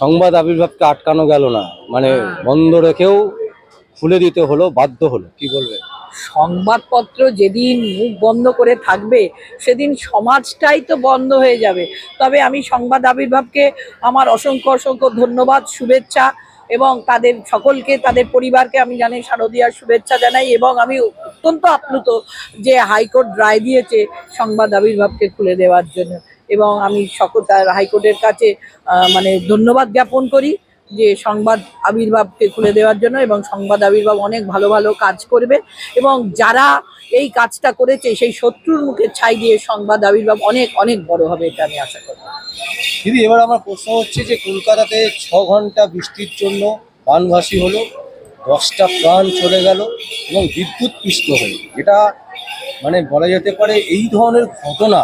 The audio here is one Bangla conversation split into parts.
সংবাদ আবির্ভাবকে আটকানো গেল না। মানে বন্ধ রেখেও খুলে দিতে হলো বাধ্য হলো। কি বলবে? সংবাদপত্র যেদিন মুখ বন্ধ করে থাকবে সেদিন সমাজটাই তো বন্ধ হয়ে যাবে। তবে আমি সংবাদ আবির্ভাবকে আমার অসংখ্য অসংখ্য ধন্যবাদ শুভেচ্ছা এবং তাদের সকলকে তাদের পরিবারকে আমি জানি শারদীয়ার শুভেচ্ছা জানাই এবং আমি অত্যন্ত আপ্লুত যে হাইকোর্ট রায় দিয়েছে সংবাদ আবির্ভাবকে খুলে দেওয়ার জন্য। এবং আমি সকল হাইকোর্টের কাছে মানে ধন্যবাদ জ্ঞাপন করি যে সংবাদ আবির্ভাবকে খুলে দেওয়ার জন্য এবং সংবাদ আবির্ভাব অনেক ভালো ভালো কাজ করবে এবং যারা এই কাজটা করেছে, সেই শত্রুর মুখে ছাই দিয়ে সংবাদ আবির্ভাব অনেক অনেক বড় হবে এটা আমি আশা করি দিদি, এবার আমার প্রশ্ন হচ্ছে যে কলকাতাতে ছ ঘণ্টা বৃষ্টির জন্য বানভাসী হলো, দশটা প্রাণ চলে গেল এবং বিদ্যুৎ পৃষ্ঠ হলো। এটা মানে বলা যেতে পারে এই ধরনের ঘটনা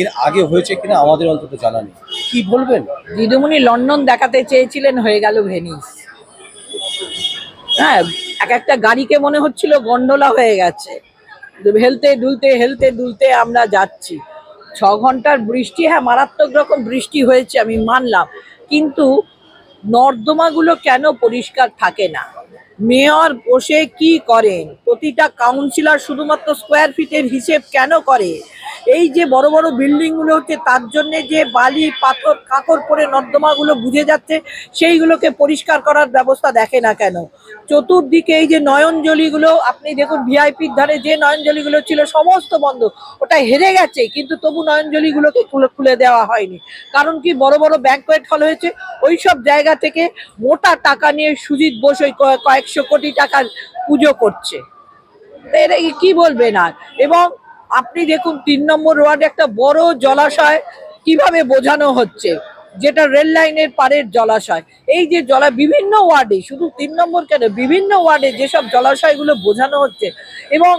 এর আগে হয়েছে কিনা আমাদের অন্তত জানা নেই। কি বলবেন? দিদিমণি লন্ডন দেখাতে চেয়েছিলেন, হয়ে গেল ভেনিস। হ্যাঁ এক একটা গাড়িকে মনে হচ্ছিল গন্ডোলা হয়ে গেছে। হেলতে দুলতে হেলতে দুলতে আমরা যাচ্ছি। ছ ঘণ্টার বৃষ্টি হ্যাঁ মারাত্মক রকম বৃষ্টি হয়েছে, আমি মানলাম। কিন্তু নর্দমাগুলো কেন পরিষ্কার থাকে না? মেয়র বসে কি করেন? প্রতিটা কাউন্সিলর শুধুমাত্র স্কোয়ার ফিটের হিসেব কেন করে? এই যে বড় বড় বিল্ডিংগুলো হচ্ছে, তার জন্য যে বালি, পাথর, কাকর পরে নর্দমাগুলো বুঝে যাচ্ছে, সেইগুলোকে পরিষ্কার করার ব্যবস্থা দেখে না কেন? চতুর্দিকে এই যে নয়নজলিগুলো, আপনি দেখুন ভিআইপির ধারে যে নয়নজলিগুলো ছিল, সমস্ত বন্ধ। ওটা হেরে গেছে, কিন্তু তবু নয়নজলিগুলোকে খুলে খুলে দেওয়া হয়নি। কারণ কি, বড় বড় ব্যাংকোয়েট হল হয়েছে ওই সব জায়গা থেকে মোটা টাকা নিয়ে সুজিত বোস ওই কয়েকশো কোটি টাকার পুজো করছে। এটা কি বলবেন আর? এবং আপনি দেখুন, তিন নম্বর ওয়ার্ডে একটা বড় জলাশয় কীভাবে বোঝানো হচ্ছে? যেটা রেল লাইনের পারের জলাশয়। এই যে জলা, বিভিন্ন ওয়ার্ডে, শুধু তিন নম্বর কেন? বিভিন্ন ওয়ার্ডে যেসব জলাশয়গুলো বোঝানো হচ্ছে এবং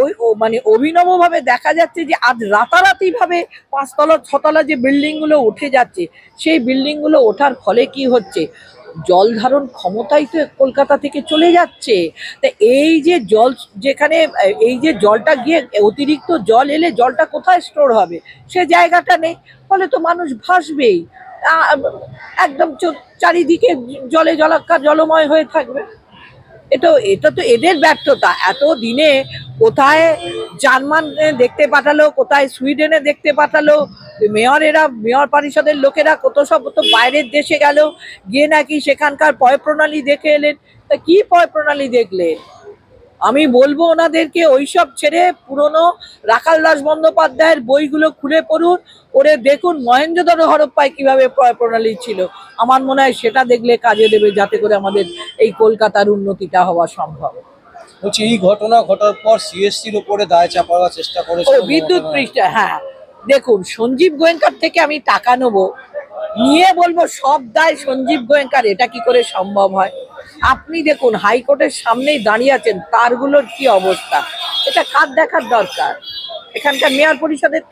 ওই মানে অভিনবভাবে দেখা যাচ্ছে যে আজ রাতারাতি ভাবে পাঁচতলা, ছতলা যে বিল্ডিংগুলো উঠে যাচ্ছে, সেই বিল্ডিংগুলো ওঠার ফলে কি হচ্ছে? জল ধারণ ক্ষমতাই তো কলকাতা থেকে চলে যাচ্ছে। তা এই যে জল যেখানে, এই যে জলটা গিয়ে অতিরিক্ত জল এলে জলটা কোথায় স্টোর হবে? সে জায়গাটা নেই, ফলে তো মানুষ ভাসবেই। একদম চারিদিকে জলে জলাকার জলময় হয়ে থাকবে। এটা এটা তো এদের ব্যর্থতা। এত দিনে কোথায় জার্মান দেখতে পাঠালো, কোথায় সুইডেনে দেখতে পাঠালো মেয়রেরা মেয়র পরিষদের লোকেরা কত সব তো বাইরের দেশে গেল, গিয়ে নাকি সেখানকার পয় প্রণালী দেখে এলেন। তা কী পয় প্রণালী দেখলেন আমি বলব ওনাদেরকে ওইসব ছেড়ে পুরনো রাখাল দাস বন্দ্যোপাধ্যায়ের বইগুলো খুলে পড়ুন। ওরে দেখুন মহেন্দ্রধর হরপ্পায় কীভাবে পয় প্রণালী ছিল। আমার মনে হয় সেটা দেখলে কাজে দেবে যাতে করে আমাদের এই কলকাতার উন্নতিটা হওয়া সম্ভব। বলছি এই ঘটনা ঘটার পর সিএসসির উপরে দায় চাপাবার চেষ্টা করেছে বিদ্যুৎ পৃষ্ঠা হ্যাঁ। দেখুন সঞ্জীব গোয়েঙ্কার থেকে আমি টাকা নেব। নিয়ে বলব সব দায় সঞ্জীব গোয়েঙ্কার এটা কি করে সম্ভব হয়? আপনি দেখুন, হাইকোর্টের সামনেই দাঁড়িয়ে আছেন, তারগুলোর কি অবস্থা? এটা কার দেখার দরকার? এখানকার মেয়র পরিষদের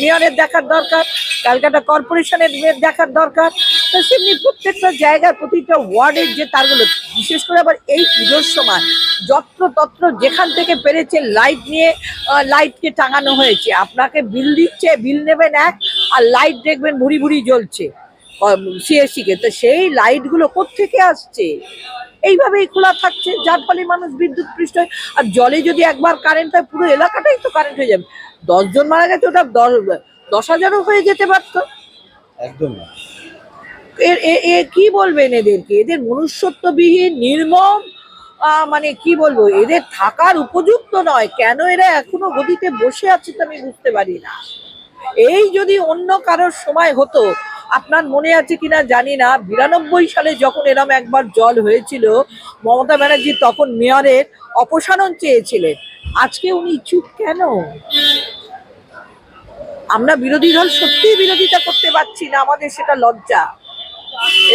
মেয়রের দেখার দরকার, ক্যালকাটা কর্পোরেশনের দেখার দরকার, তো সেমনি প্রত্যেকটা জায়গায় প্রতিটা ওয়ার্ডের যে তারগুলো, বিশেষ করে আবার এই পুজোর সময় যত্র তত্র যেখান থেকে পেরেছে লাইট নিয়ে লাইটকে টাঙানো হয়েছে। আপনাকে বিল দিচ্ছে, বিল নেবেন এক, আর লাইট দেখবেন ভুড়ি ভুড়ি জ্বলছে। সিএসসি কে তো সেই লাইটগুলো কোত্থেকে আসছে? এইভাবেই খোলা থাকছে যার ফলে মানুষ বিদ্যুৎ পৃষ্ঠ হয়। আর জলে যদি একবার কারেন্ট হয় পুরো এলাকাটাই তো কারেন্ট হয়ে যাবে। দশজন মারা গেছে ওটা দশ দশ হাজারও হয়ে যেতে পারতো। একদম। এর এ- এ কি বলবেন এদেরকে? এদের মনুষ্যত্ববিহীন নির্মম মানে কি বলব? এদের থাকার উপযুক্ত নয়। কেন এরা এখনও গদিতে বসে আছে তো আমি বুঝতে পারি না। এই যদি অন্য কারোর সময় হতো আপনার মনে আছে কিনা জানি না। বিরানব্বই সালে যখন এরম একবার জল হয়েছিল, মমতা ব্যানার্জি তখন মেয়রের অপসারণ চেয়েছিলেন। আজকে উনি চুপ কেন? আমরা বিরোধী দল সত্যিই বিরোধিতা করতে পারছি না, আমাদের সেটা লজ্জা।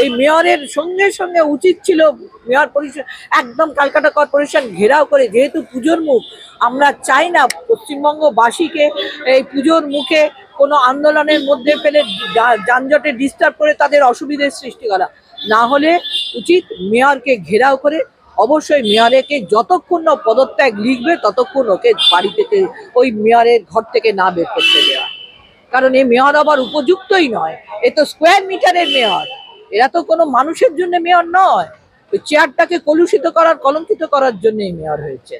এই মেয়রের সঙ্গে সঙ্গে উচিত ছিল মেয়র পরিষদ, একদম ক্যালকাটা কর্পোরেশন ঘেরাও করে, যেহেতু পুজোর মুখ, আমরা চাই না পশ্চিমবঙ্গবাসীকে এই পুজোর মুখে কোনো আন্দোলনের মধ্যে ফেলে যানজটে ডিস্টার্ব করে তাদের অসুবিধের সৃষ্টি করা। না হলে উচিত মেয়রকে ঘেরাও করে, অবশ্যই মেয়রকে যতক্ষণ না পদত্যাগ লিখবে, ততক্ষণ ওকে বাড়ি থেকে, ওই মেয়রের ঘর থেকে না বের করতে দেওয়া। কারণ এই মেয়র আবার উপযুক্তই নয়, এ তো স্কোয়ার মিটারের মেয়র। এরা তো কোনো মানুষের জন্য মেয়র নয়। ওই চেয়ারটাকে কলুষিত করার, কলঙ্কিত করার জন্যই মেয়র হয়েছে।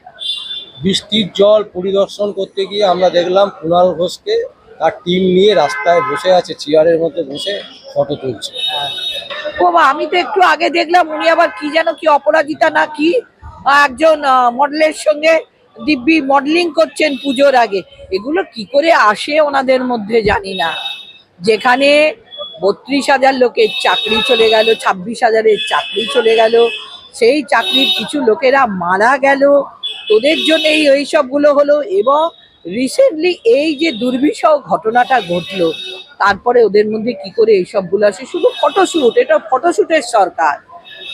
বৃষ্টির জল পরিদর্শন করতে গিয়ে আমরা দেখলাম কুণাল ঘোষকে তার টিম নিয়ে রাস্তায় বসে আছে চেয়ারের মধ্যে বসে ফটো তুলছে। আমি তো একটু আগে দেখলাম উনি আবার কি যেন কি অপরাজিতা না কি একজন মডেলের সঙ্গে দিব্যি মডেলিং করছেন পুজোর আগে। এগুলো কি করে আসে ওনাদের মধ্যে জানি না। যেখানে বত্রিশ হাজার লোকের চাকরি চলে গেল, ছাব্বিশ হাজারের চাকরি চলে গেল, সেই চাকরির কিছু লোকেরা মারা গেল। তোদের জন্য এই এইসবগুলো হলো এবং রিসেন্টলি এই যে দুর্বিষহ ঘটনাটা ঘটলো, তারপরে ওদের মধ্যে কি করে এইসবগুলো আসে? শুধু ফটোশ্যুট এটা ফটোশ্যুটের সরকার।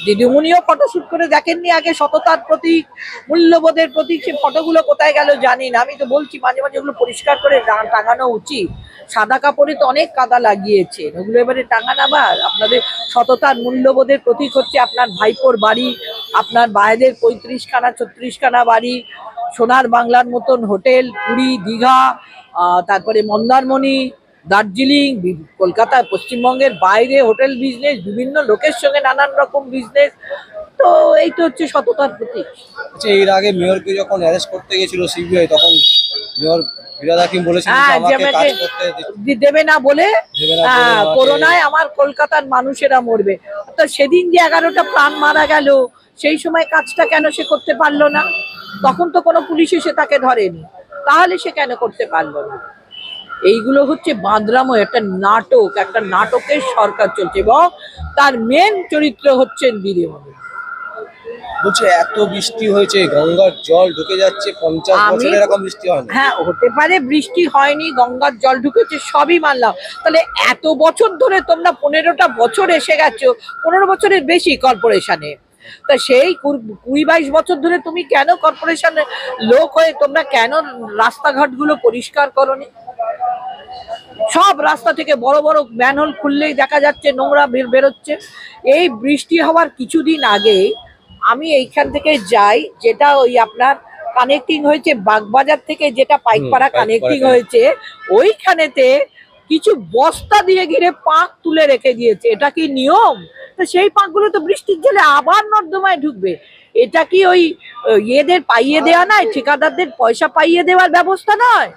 দিদিমণিও ফটোশ্যুট করে দেখেননি আগে, সততার প্রতীক, মূল্যবোধের প্রতীক, সে ফটোগুলো কোথায় গেল জানি না। আমি তো বলছি মাঝে মাঝে ওগুলো পরিষ্কার করে টাঙানো উচিত। সাদা কাপড়ে তো অনেক কাদা লাগিয়েছে ওগুলো এবারে টাঙান আবার। আপনাদের সততার মূল্যবোধের প্রতীক হচ্ছে আপনার ভাইপোর বাড়ি, আপনার বাইরের পঁয়ত্রিশখানা, ছত্রিশখানা বাড়ি, সোনার বাংলার মতন হোটেল, পুরী, দীঘা তারপরে মন্দারমণি দার্জিলিং কলকাতায় পশ্চিমবঙ্গের বাইরে হোটেল বিজনেস বিভিন্ন লোকের সঙ্গে নানান রকম বিজনেস তো এই তো হচ্ছে সততার প্রতীক। আচ্ছা এর আগে মেয়রকে যখন অ্যারেস্ট করতে গেছিল সিবিআই তখন মেয়র হ্যাঁ, দেবে না বলে হ্যাঁ, করোনায় আমার কলকাতার মানুষেরা মরবে। তো সেদিন যে এগারোটা প্রাণ মারা গেল সেই সময় কাজটা কেন সে করতে পারল না? তখন তো কোনো পুলিশ এসে তাকে ধরেনি। তাহলে সে কেন করতে পারল না? এইগুলো হচ্ছে বাঁদরামো একটা নাটক একটা নাটকের সরকার চলছে এবং তার মেন চরিত্র হচ্ছেন দিদিমণি বলছে এত বৃষ্টি হয়েছে গঙ্গার জল ঢুকে যাচ্ছে পঞ্চাশ বছরে এরকম বৃষ্টি হয় হ্যাঁ হতে পারে বৃষ্টি হয়নি গঙ্গার জল ঢুকেছে সবই মানলাম। তাহলে এত বছর ধরে তোমরা পনেরোটা বছর এসে গেছো পনেরো বছরের বেশি কর্পোরেশনে। তা সেই কুড়ি কুড়ি বাইশ বছর ধরে তুমি কেন কর্পোরেশনের লোক হয়ে তোমরা কেন রাস্তাঘাটগুলো পরিষ্কার করনি? সব রাস্তা থেকে বড় বড় ম্যানহোল খুললেই দেখা যাচ্ছে নোংরা বের বেরোচ্ছে। এই বৃষ্টি হওয়ার কিছুদিন আগে আমি এইখান থেকে যাই যেটা ওই আপনার কানেক্টিং হয়েছে বাগবাজার থেকে যেটা পাইকপাড়া কানেক্টিং হয়েছে ওইখানেতে কিছু বস্তা দিয়ে ঘিরে পাঁক তুলে রেখে দিয়েছে। এটা কি নিয়ম? তো সেই পাঁকগুলো তো বৃষ্টির জলে আবার নর্দমায় ঢুকবে। এটা কি ওই ইয়েদের পাইয়ে দেওয়া নয় ঠিকাদারদের পয়সা পাইয়ে দেওয়ার ব্যবস্থা নয়?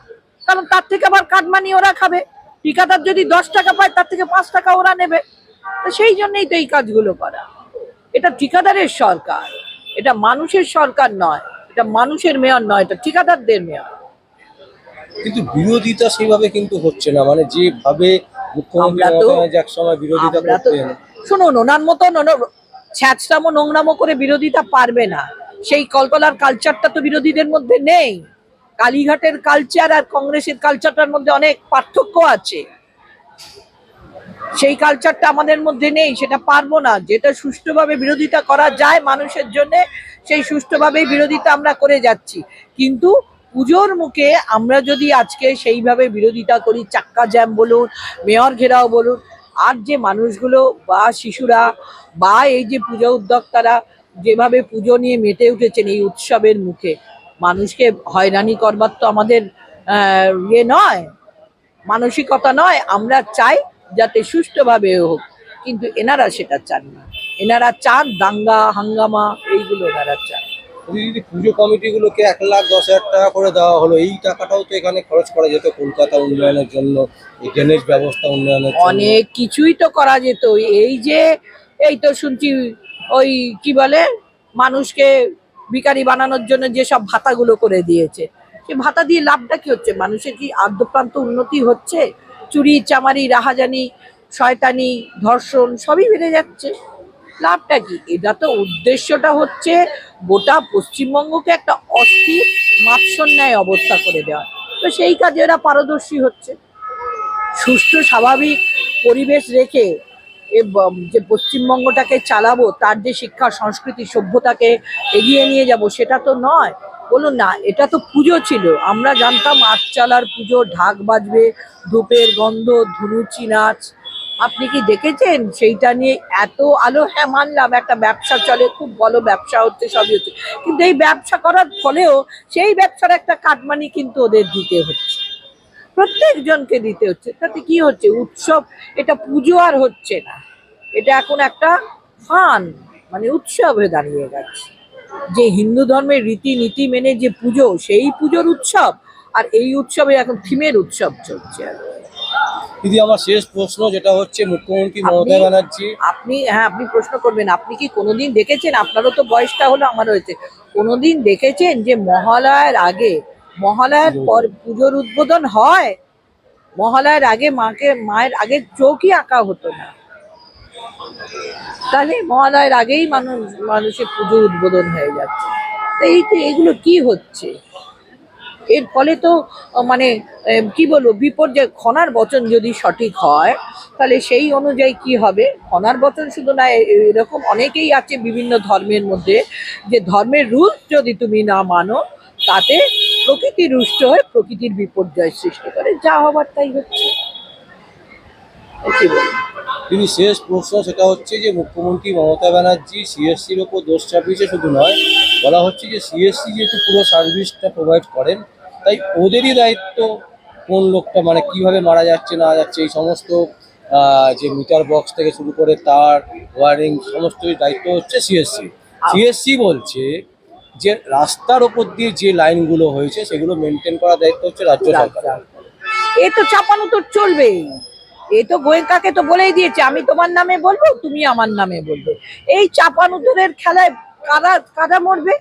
কারণ তার থেকে আবার কাটমানি ওরা খাবে। ঠিকাদার যদি দশ টাকা পায় তার থেকে পাঁচ টাকা ওরা নেবে। তো সেই জন্যই তো এই কাজগুলো করা। এটা ঠিকাদারের সরকার। এটা মানুষের সরকার নয়। এটা মানুষের মেয়র নয় এটা ঠিকাদারদের মেয়র। কিন্তু বিরোধিতা সেইভাবে কিন্তু হচ্ছে না। মানে যেভাবে শুনুন ওনার মতন ছ্যাচরামো নোংরামো করে বিরোধিতা পারবে না। সেই কলকলার কালচারটা তো বিরোধীদের মধ্যে নেই। কালীঘাটের কালচার আর কংগ্রেসের কালচারটার মধ্যে অনেক পার্থক্য আছে। সেই কালচারটা আমাদের মধ্যে নেই, সেটা পারব না। যেটা সুষ্ঠুভাবে বিরোধিতা করা যায় মানুষের জন্য, সেই সুষ্ঠুভাবেই বিরোধিতা আমরা করে যাচ্ছি। কিন্তু পুজোর মুখে আমরা যদি আজকে সেইভাবে বিরোধিতা করি, চাক্কা জ্যাম বলুন, মেয়র ঘেরাও বলুন, আর যে মানুষগুলো বা শিশুরা বা এই যে পুজো উদ্যোক্তারা যেভাবে পুজো নিয়ে মেতে উঠেছেন এই উৎসবের মুখে মানুষকে হয়রানি করবার তো আমাদের ইয়ে নয় মানসিকতা নয়। আমরা চাই যাতে সুষ্ঠুভাবে হোক কিন্তু এনারা সেটা চান না। এনারা চান দাঙ্গা হাঙ্গামা এইগুলো এনারা চান। যদি পুজো কমিটিগুলোকে এক লাখ দশ হাজার টাকা করে দেওয়া হলো এই টাকাটাও তো এখানে খরচ করা যেত কলকাতা উন্নয়নের জন্য ড্রেনেজ ব্যবস্থা উন্নয়নের অনেক কিছুই তো করা যেত। এই যে এই তো শুনছি ওই কি বলে মানুষকে ভিখারি বানানোর জন্য যেসব ভাতাগুলো করে দিয়েছে। সে ভাতা দিয়ে লাভটা কি হচ্ছে? মানুষের কি আদ্যপ্রান্ত উন্নতি হচ্ছে? চুরি, চামারি, রাহাজানি, শয়তানি, ধর্ষণ সবই বেড়ে যাচ্ছে। লাভটা কি? এটা তো উদ্দেশ্যটা হচ্ছে গোটা পশ্চিমবঙ্গকে একটা অস্থির মাৎসর ন্যায় অবস্থা করে দেওয়া। তো সেই কাজে এরা পারদর্শী হচ্ছে। সুষ্ঠু, স্বাভাবিক পরিবেশ রেখে যে পশ্চিমবঙ্গটাকে চালাবো, তার যে শিক্ষা, সংস্কৃতি, সভ্যতাকে এগিয়ে নিয়ে যাব, সেটা তো নয়। বলুন না, এটা তো পুজো ছিল। আমরা জানতাম আটচালার পুজো, ঢাক বাজবে, ধূপের গন্ধ ধুনুচি নাচ আপনি কি দেখেছেন? সেইটা নিয়ে এত আলো হ্যাঁ মানলাম, একটা ব্যবসা চলে, খুব ভালো ব্যবসা হচ্ছে, সবই হচ্ছে। কিন্তু এই ব্যবসা করার ফলেও সেই ব্যবসার একটা কাটমানি কিন্তু ওদের দিতে হচ্ছে। প্রত্যেকজনকে দিতে হচ্ছে। তাতে কি হচ্ছে? উৎসব এটা পুজো আর হচ্ছে না। এটা এখন একটা ফান মানে উৎসব হয়ে দাঁড়িয়ে গেছে। যে হিন্দু ধর্মের রীতিনীতি মেনে যে পুজো সেই পুজোর উৎসব আর এই উৎসবে এখন থিমের উৎসব চলছে দিদি আমার শেষ প্রশ্ন যেটা হচ্ছে মুখ্যমন্ত্রী মমতা ব্যানার্জি। আপনি হ্যাঁ আপনি প্রশ্ন করবেন। আপনি কি কোনোদিন দেখেছেন? আপনারও তো বয়সটা হলো আমার হয়েছে। কোনোদিন দেখেছেন যে মহালয়ার আগে মহালয়ার পর পুজোর উদ্বোধন হয় মহালয়ার আগে মাকে মায়ের আগে চোখই আঁকা হতো না। তাহলে মহালয়ার আগেই মানুষ মানুষের পুজো উদ্বোধন হয়ে যাচ্ছে। তো এই তো এগুলো কি হচ্ছে? এর ফলে তো মানে কি বলব বিপর্যয় খনার বচন যদি সঠিক হয় তাহলে সেই অনুযায়ী কি হবে? খনার বচন শুধু না এরকম অনেকেই আছে বিভিন্ন ধর্মের মধ্যে যে ধর্মের রূপ যদি তুমি না মানো তাতে প্রকৃতি রুষ্ট হয়ে প্রকৃতির বিপর্যয় সৃষ্টি করে। যা হবার তাই হচ্ছে। তিনি শেষ প্রশ্ন সেটা হচ্ছে যে মুখ্যমন্ত্রী মমতা ব্যানার্জি সিএসসির ওপর দোষ চাপিয়েছে শুধু নয় বলা হচ্ছে যে সিএসসি যেহেতু পুরো সার্ভিসটা প্রোভাইড করেন তাই ওদেরই দায়িত্ব কোন লোকটা মানে কীভাবে মারা যাচ্ছে না যাচ্ছে এই সমস্ত যে মিটার বক্স থেকে শুরু করে তার ওয়ারিং সমস্ত দায়িত্ব হচ্ছে সিএসসি সিএসসি বলছে যে রাস্তার ওপর দিয়ে যে লাইনগুলো হয়েছে সেগুলো মেনটেন করার দায়িত্ব হচ্ছে রাজ্য সরকার এ তো চাপানো তো চলবেই। এ তো গোয়েঙ্কাকে তো বলেই দিয়েছে আমি তোমার নামে বলব তুমি আমার নামে বলবে। এই চাপানুতরের খেলায় কারা কারা মরবে?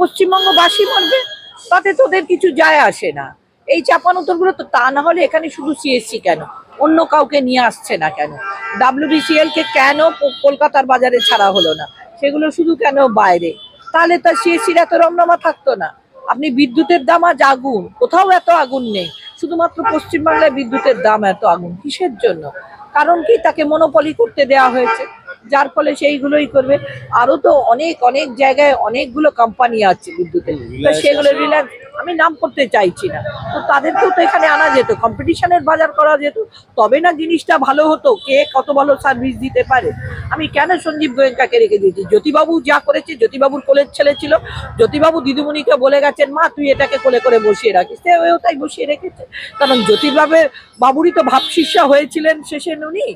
পশ্চিমবঙ্গবাসী মরবে? তাতে তোদের কিছু যায় আসে না। এই চাপানুতরগুলো তো তা না হলে এখানে শুধু সিএসসি কেন? অন্য কাউকে নিয়ে আসছে না কেন? ডাব্লিউবিসিএল কে কেন কলকাতার বাজারে ছাড়া হলো না? সেগুলো শুধু কেন বাইরে? তাহলে তার সিএসির এত রমরমা থাকতো না। আপনি বিদ্যুতের দাম আজ আগুন। কোথাও এত আগুন নেই। শুধুমাত্র পশ্চিমবাংলায় বিদ্যুতের দাম এত আগুন। কিসের জন্য? কারণ কি তাকে মনোপলি করতে দেয়া হয়েছে। যার ফলে সেইগুলোই করবে। আরও তো অনেক অনেক জায়গায় অনেকগুলো কোম্পানি আছে বিদ্যুতের সেগুলো। রিলায়েন্স আমি নাম করতে চাইছি না। তো তাদেরকেও তো এখানে আনা যেত কম্পিটিশনের বাজার করা যেত। তবে না জিনিসটা ভালো হতো কে কত ভালো সার্ভিস দিতে পারে। আমি কেন সঞ্জীব গোয়েঙ্কাকে রেখে দিয়েছি? জ্যোতিবাবু যা করেছে জ্যোতিবাবুর কোলের ছেলে ছিল। জ্যোতিবাবু দিদিমণিকে বলে গেছেন মা তুই এটাকে কোলে করে বসিয়ে রাখিস। সে ওও তাই বসিয়ে রেখেছে। কারণ জ্যোতিবাবুর বাবুরই তো ভাবশিষ্যা হয়েছিলেন শেষে উনি।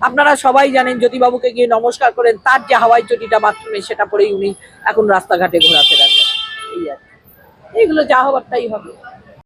আপনারা সবাই জানেন জ্যোতিবাবুকে গিয়ে নমস্কার করেন, তার যে হাওয়াই চটিটা বাথরুমে, সেটা পরেই উনি এখন রাস্তাঘাটে ঘোরাফেরা করেন এই আর। এইগুলো যা হবার তাই হবে